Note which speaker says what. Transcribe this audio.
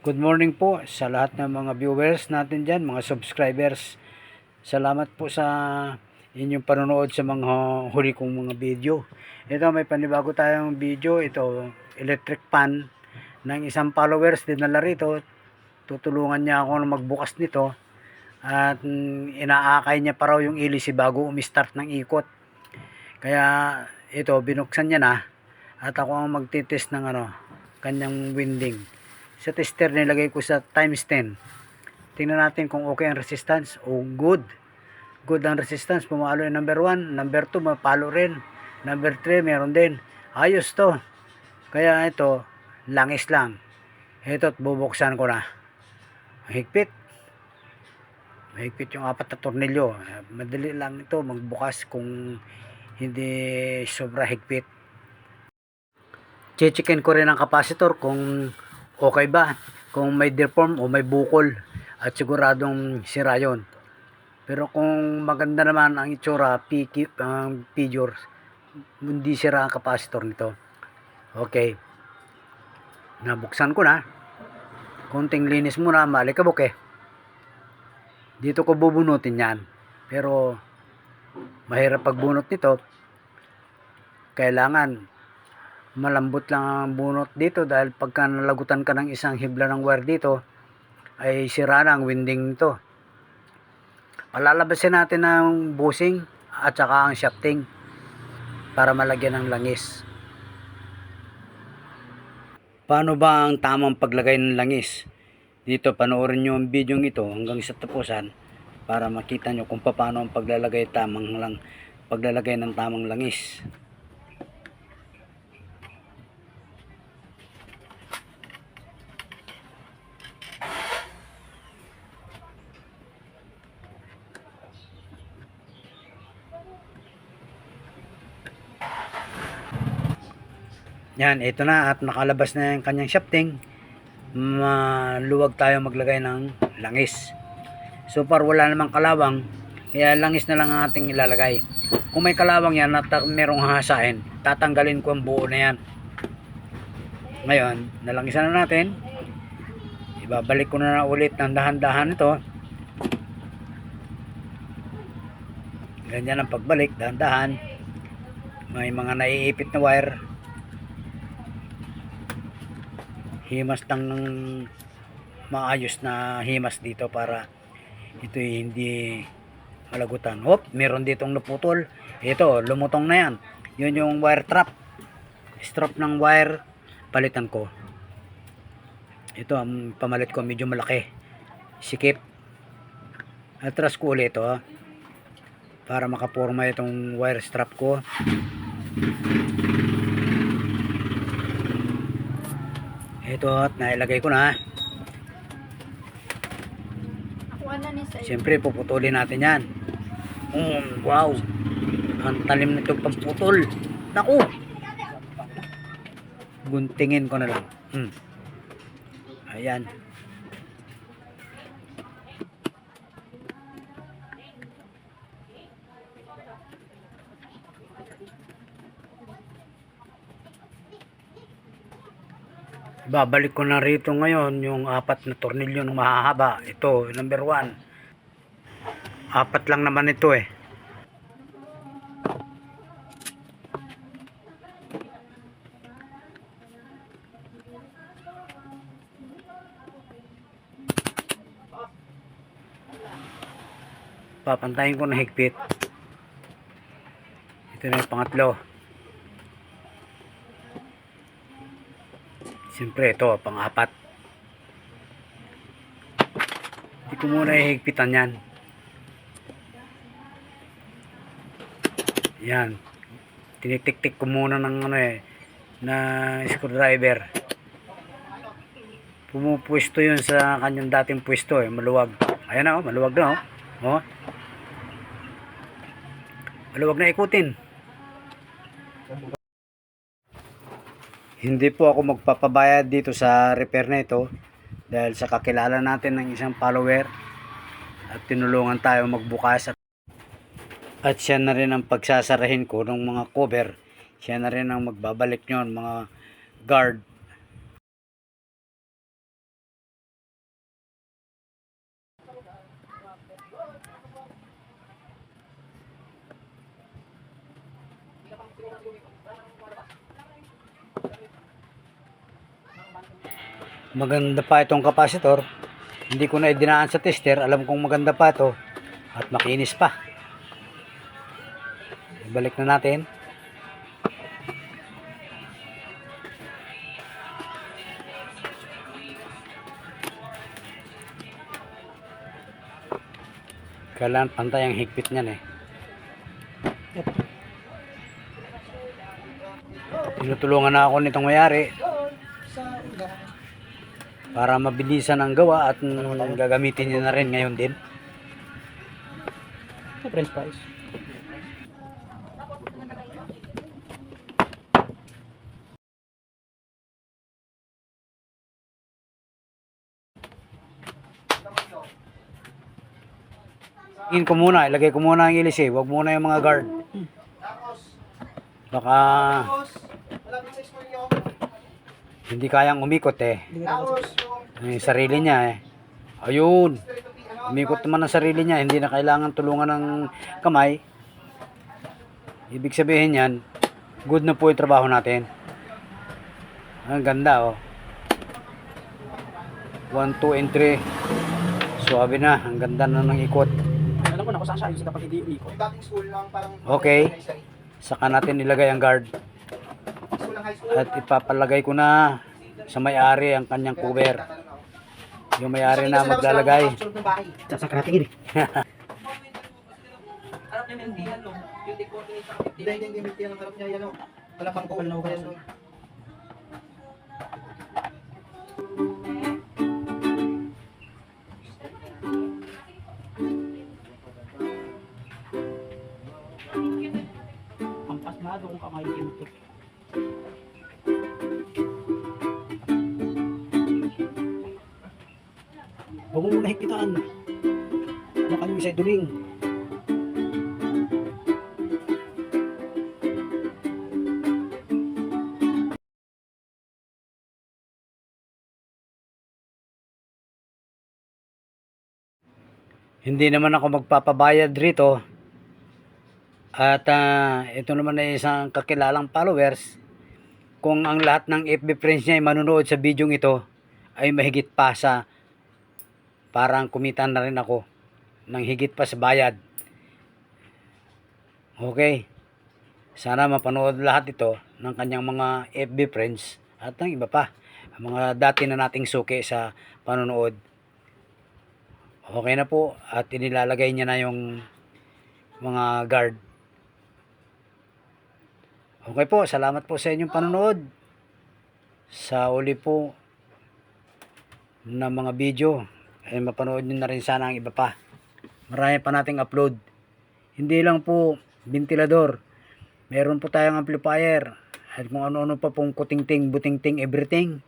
Speaker 1: Good morning po sa lahat ng mga viewers natin dyan, mga subscribers. Salamat po sa inyong panonood sa mga huli kong mga video. Ito may panibago tayong video. Ito electric pan ng isang followers dinala rito. Tutulungan niya ako na magbukas nito. At mm, inaakay niya pa raw yung ilisi bago umistart ng ikot. Kaya ito binuksan niya na. At ako ang magtitest ng ano, kanyang winding sa tester nilagay ko sa times 10 tingnan natin kung okay ang resistance o good. Good ang resistance. Pumalo yung number 1 number 2 mapalo rin. Number 3 meron din. Ayos to. Kaya ito langis lang. Ito bubuksan ko na. Higpit mahigpit yung apat na tornilyo. Madali lang ito magbukas kung hindi sobra higpit. Chichikin ko rin ang capacitor kung okay ba? Kung may deform o may bukol at siguradong sira yun. Pero kung maganda naman ang itsura piki, ang figure hindi sira ang capacitor nito. Okay. Nabuksan ko na. Konting linis muna malikabok eh dito ko bubunutin yan. Pero mahirap pagbunot nito. Kailangan malambot lang ang bunot dito dahil pagka nalagutan ka ng isang hibla ng wire dito ay sira na ang winding nito. Palalabasin natin ng bushing at saka ang shafting para malagyan ng langis. Paano ba ang tamang paglagay ng langis? Dito panoorin nyo ang video ito hanggang sa tapusan para makita nyo kung paano ang paglalagay tamang lang paglalagay ng tamang langis Yan, ito na at nakalabas na yung kanyang shafting. Maluwag tayo maglagay ng langis. So far wala namang kalawang, kaya langis na lang ang ating ilalagay. Kung may kalawang yan at merong hahasain, tatanggalin ko ang buo na yan. Ngayon, nalangisan na natin. Ibabalik ko na, na ulit ng dahan-dahan ito. Ganyan ang pagbalik, dahan-dahan. May mga naiipit na wire. himas ng maayos na himas dito para ito hindi malagutan. Hop, meron ditong naputol. Ito, lumutong na yan. Yun yung wire trap. Strap ng wire, palitan ko. Ito, ang pamalit ko medyo malaki. Sikip. Atras ko ulit ito. ah. Para makaporma itong wire strap ko. Ito at nailagay ko na.
Speaker 2: Na.
Speaker 1: Siyempre puputulin natin yan. Mm, wow. Ang talim nito pamputol. Naku. Guntingin ko na lang. Hmm. Ayan. Babalik ko na rito ngayon yung apat na tornilyo ng mahahaba. Ito, number one. Apat lang naman ito eh. Papantayin ko na higpit. Ito na yung pangatlo. Siyempre ito, pang-apat. Hindi ko muna ihigpitan yan. Yan. Tinitik-tik ko muna ng ano eh, na screwdriver. Pumupwesto yun sa kanyang dating pwesto eh, maluwag. Ayan na oh, maluwag na oh. Oh. Maluwag na ikutin. Hindi po ako magpapabayad dito sa repair na ito dahil sa kakilala natin ng isang follower at tinulungan tayo magbukas. At, at siya na rin ang pagsasarahin ko ng mga cover. Siya na rin ang magbabalik nyon mga guard maganda pa itong kapasitor. Hindi ko na idinaan sa tester. Alam kong maganda pa ito. At makinis pa. Ibalik na natin. Kailangan pantay ang higpit niyan eh. Tinutulungan na ako nitong mayari para mabilisan ang gawa at mm, gagamitin niya na rin ngayon din.
Speaker 3: French fries.
Speaker 1: In ko muna, ilagay ko muna ang ilis eh. Huwag muna yung mga guard. Baka hindi kayang umikot eh. Yung sarili niya eh. Ayun. Umikot naman ang sarili niya. Hindi na kailangan tulungan ng kamay. Ibig sabihin yan, good na po yung trabaho natin. Ang ganda oh. 1, 2, and 3. Suwabe na. Ang ganda na ng ikot.
Speaker 3: Alam ko na kung saan siya ayusin kapag hindi umikot.
Speaker 4: dating school lang parang
Speaker 1: Okay. Saka natin ilagay ang guard. At ipapalagay ko na sa may-ari ang kanyang cover. Yung may-ari na maglalagay.
Speaker 4: Sunod ng bahay.
Speaker 3: Sa karating ini.
Speaker 4: Harap niya yung diyan, no? Yung coordinate sa kapitid. Hindi, hindi, hindi. Ang harap niya yan, no? Wala pang goal.
Speaker 3: Wala
Speaker 4: Kaya,
Speaker 3: pang
Speaker 4: no?
Speaker 3: Ang pasmado kung kamay kinto. Huwag mo muna hikitaan. Baka yung isa duling.
Speaker 1: Hindi naman ako magpapabayad rito. At ah, ito naman ay isang kakilalang followers. Kung ang lahat ng FB friends niya ay manunood sa video ito, ay mahigit pa sa parang kumita na rin ako ng higit pa sa bayad. Okay. Sana mapanood lahat ito ng kanyang mga FB friends at ng iba pa. Mga dati na nating suki sa panonood. Okay na po at inilalagay niya na yung mga guard. Okay po, salamat po sa inyong panonood. Sa uli po na mga video ay mapanood nyo na rin sana ang iba pa. Marami pa nating upload. Hindi lang po ventilador. Meron po tayong amplifier at kung ano-ano pa pong kutingting, butingting, everything.